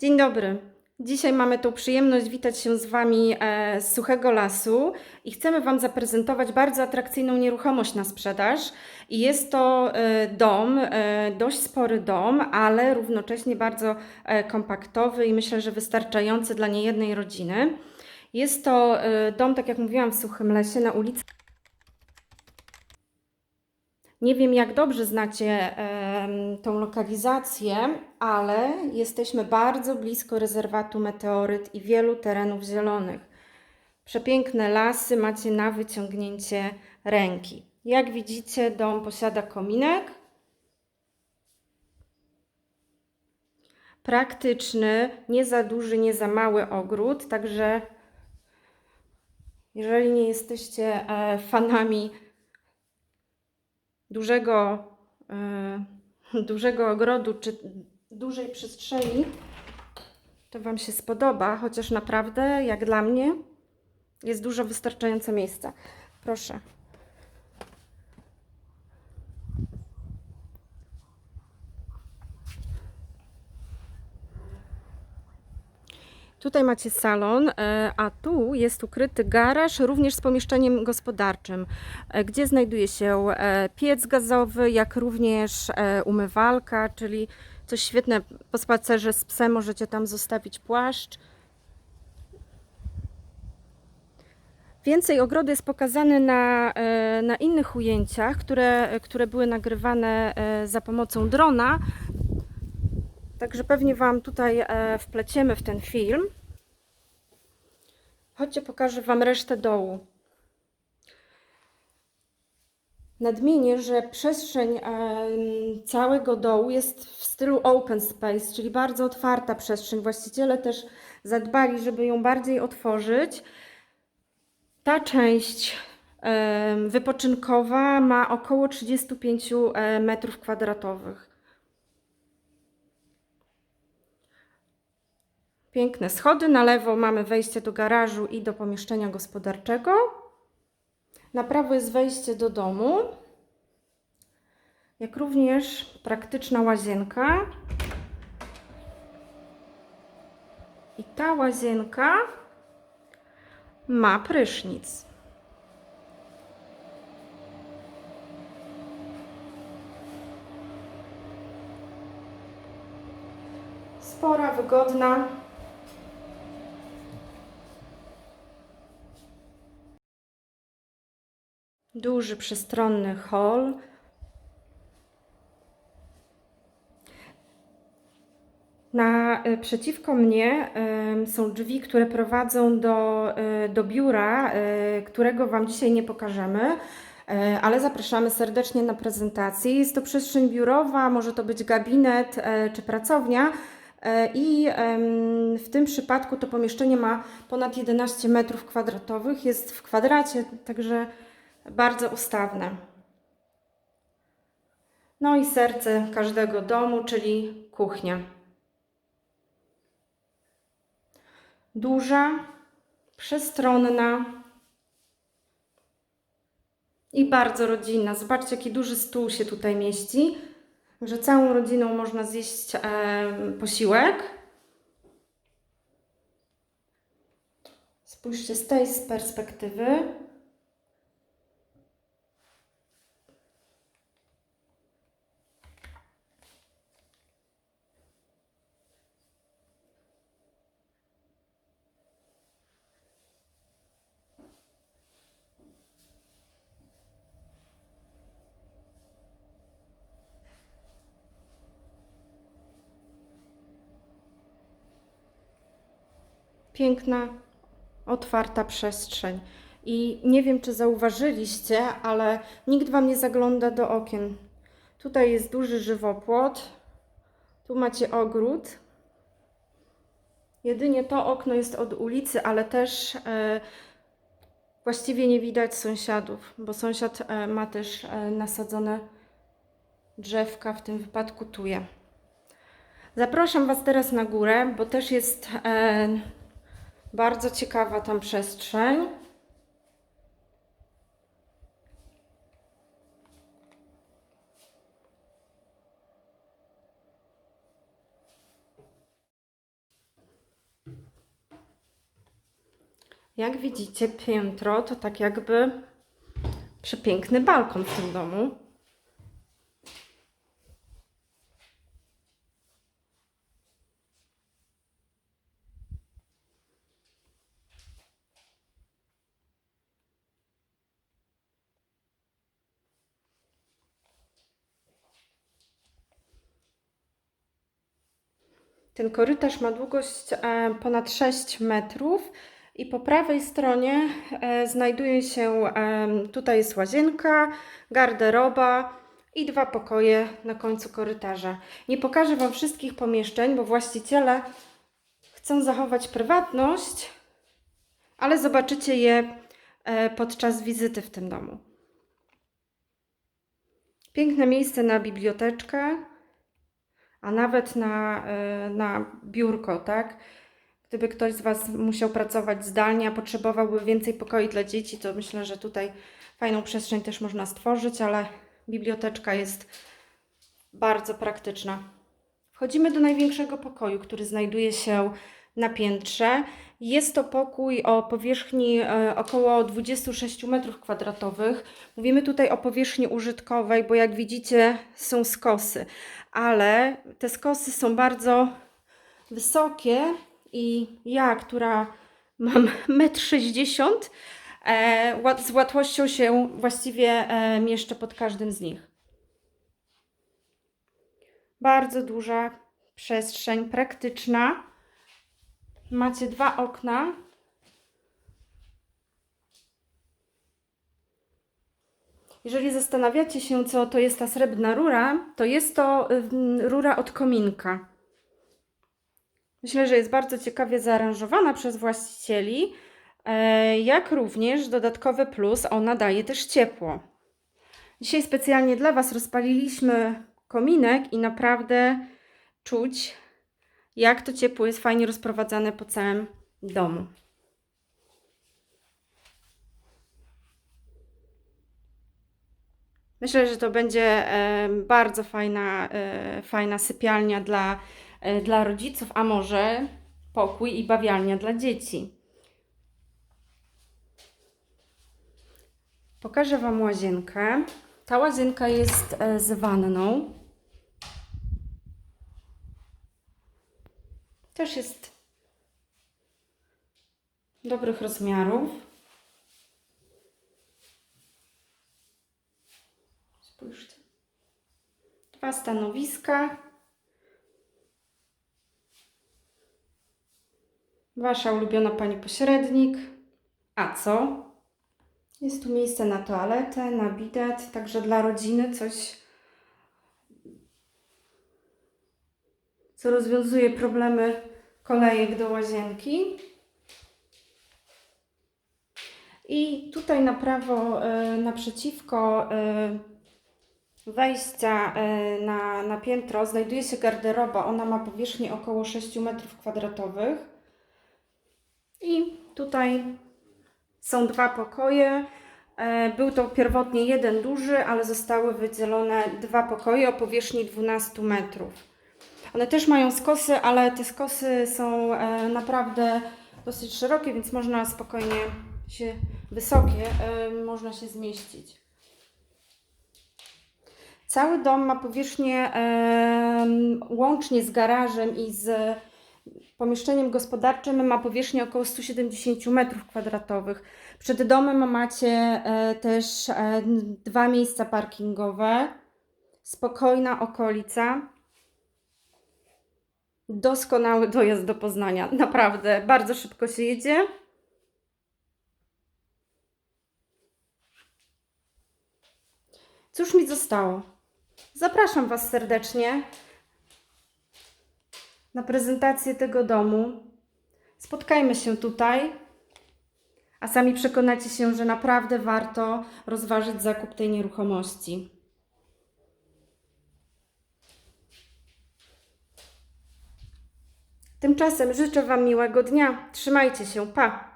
Dzień dobry. Dzisiaj mamy tą przyjemność witać się z Wami e, z Suchego Lasu i chcemy Wam zaprezentować bardzo atrakcyjną nieruchomość na sprzedaż. I jest to e, dom, e, dość spory dom, ale równocześnie bardzo kompaktowy i myślę, że wystarczający dla niejednej rodziny. Jest to dom, tak jak mówiłam, w Suchym Lesie na ulicy. Nie wiem, jak dobrze znacie em, tą lokalizację, ale jesteśmy bardzo blisko rezerwatu Meteoryt i wielu terenów zielonych. Przepiękne lasy macie na wyciągnięcie ręki. Jak widzicie, dom posiada kominek. Praktyczny, nie za duży, nie za mały ogród, także jeżeli nie jesteście e, fanami dużego, e, dużego ogrodu czy dużej przestrzeni, to Wam się spodoba, chociaż naprawdę, jak dla mnie, jest dużo wystarczająco miejsca. Proszę. Tutaj macie salon, e, a tu jest ukryty garaż, również z pomieszczeniem gospodarczym, e, gdzie znajduje się e, piec gazowy, jak również umywalka, czyli coś świetne. Po spacerze z psem możecie tam zostawić płaszcz. Więcej ogrodu jest pokazany na, na innych ujęciach, które, które były nagrywane za pomocą drona. Także pewnie Wam tutaj e, wpleciemy w ten film. Chodźcie, pokażę Wam resztę dołu. Nadmienię, że przestrzeń em, całego dołu jest w stylu open space, czyli bardzo otwarta przestrzeń. Właściciele też zadbali, żeby ją bardziej otworzyć. Ta część em, wypoczynkowa ma około 35 e, metrów kwadratowych. Piękne schody. Na lewo mamy wejście do garażu i do pomieszczenia gospodarczego. Na prawo jest wejście do domu, jak również praktyczna łazienka. I ta łazienka ma prysznic. Spora, wygodna. Duży, przestronny hol. Na y, przeciwko mnie em, są drzwi, które prowadzą do, y, do biura, y, którego Wam dzisiaj nie pokażemy, y, ale zapraszamy serdecznie na prezentację. Jest to przestrzeń biurowa, może to być gabinet y, czy pracownia. E, I w tym przypadku to pomieszczenie ma ponad 11 metrów kwadratowych, jest w kwadracie, także bardzo ustawne. No i serce każdego domu, czyli kuchnia. Duża, przestronna i bardzo rodzinna. Zobaczcie, jaki duży stół się tutaj mieści, że całą rodziną można zjeść em, posiłek. Spójrzcie z tej perspektywy. Piękna, otwarta przestrzeń. I nie wiem, czy zauważyliście, ale nikt Wam nie zagląda do okien. Tutaj jest duży żywopłot, tu macie ogród. Jedynie to okno jest od ulicy, ale też e, właściwie nie widać sąsiadów, bo sąsiad e, ma też e, nasadzone drzewka, w tym wypadku tuje. Zapraszam Was teraz na górę, bo też jest bardzo ciekawa tam przestrzeń. Jak widzicie, piętro to tak jakby przepiękny balkon w tym domu. Ten korytarz ma długość e, ponad 6 metrów i po prawej stronie e, znajduje się, em, tutaj jest łazienka, garderoba i dwa pokoje na końcu korytarza. Nie pokażę Wam wszystkich pomieszczeń, bo właściciele chcą zachować prywatność, ale zobaczycie je e, podczas wizyty w tym domu. Piękne miejsce na biblioteczkę a nawet na, y, na biurko, tak? Gdyby ktoś z Was musiał pracować zdalnie, a potrzebowałby więcej pokoi dla dzieci, to myślę, że tutaj fajną przestrzeń też można stworzyć, ale biblioteczka jest bardzo praktyczna. Wchodzimy do największego pokoju, który znajduje się na piętrze. Jest to pokój o powierzchni e, około 26 m2. Mówimy tutaj o powierzchni użytkowej, bo jak widzicie są skosy, ale te skosy są bardzo wysokie i ja, która mam 1,60 m, e, z łatwością się właściwie e, mieszczę pod każdym z nich. Bardzo duża przestrzeń, praktyczna. Macie dwa okna. Jeżeli zastanawiacie się, co to jest ta srebrna rura, to jest to rura od kominka. Myślę, że jest bardzo ciekawie zaaranżowana przez właścicieli, e, jak również dodatkowy plus, ona daje też ciepło. Dzisiaj specjalnie dla Was rozpaliliśmy kominek i naprawdę czuć, jak to ciepło jest fajnie rozprowadzane po całym domu. Myślę, że to będzie bardzo fajna, e, fajna sypialnia dla, e, dla rodziców, a może pokój i bawialnia dla dzieci. Pokażę Wam łazienkę. Ta łazienka jest e, z wanną. Też jest dobrych rozmiarów. Spójrzcie. Dwa stanowiska. Wasza ulubiona pani pośrednik. A co? Jest tu miejsce na toaletę, na bidet, także dla rodziny coś, co rozwiązuje problemy kolejek do łazienki. I tutaj na prawo, e, naprzeciwko e, wejścia e, na, na piętro znajduje się garderoba. Ona ma powierzchnię około 6 m2. I tutaj są dwa pokoje. Był to pierwotnie jeden duży, ale zostały wydzielone dwa pokoje o powierzchni 12 metrów. One też mają skosy, ale te skosy są e, naprawdę dosyć szerokie, więc można spokojnie się, wysokie, e, można się zmieścić. Cały dom ma powierzchnię em, łącznie z garażem i z pomieszczeniem gospodarczym ma powierzchnię około 170 m2. Przed domem macie e, też e, dwa miejsca parkingowe, spokojna okolica, doskonały dojazd do Poznania. Naprawdę, bardzo szybko się jedzie. Cóż mi zostało? Zapraszam Was serdecznie na prezentację tego domu. Spotkajmy się tutaj, a sami przekonacie się, że naprawdę warto rozważyć zakup tej nieruchomości. Tymczasem życzę Wam miłego dnia. Trzymajcie się. Pa!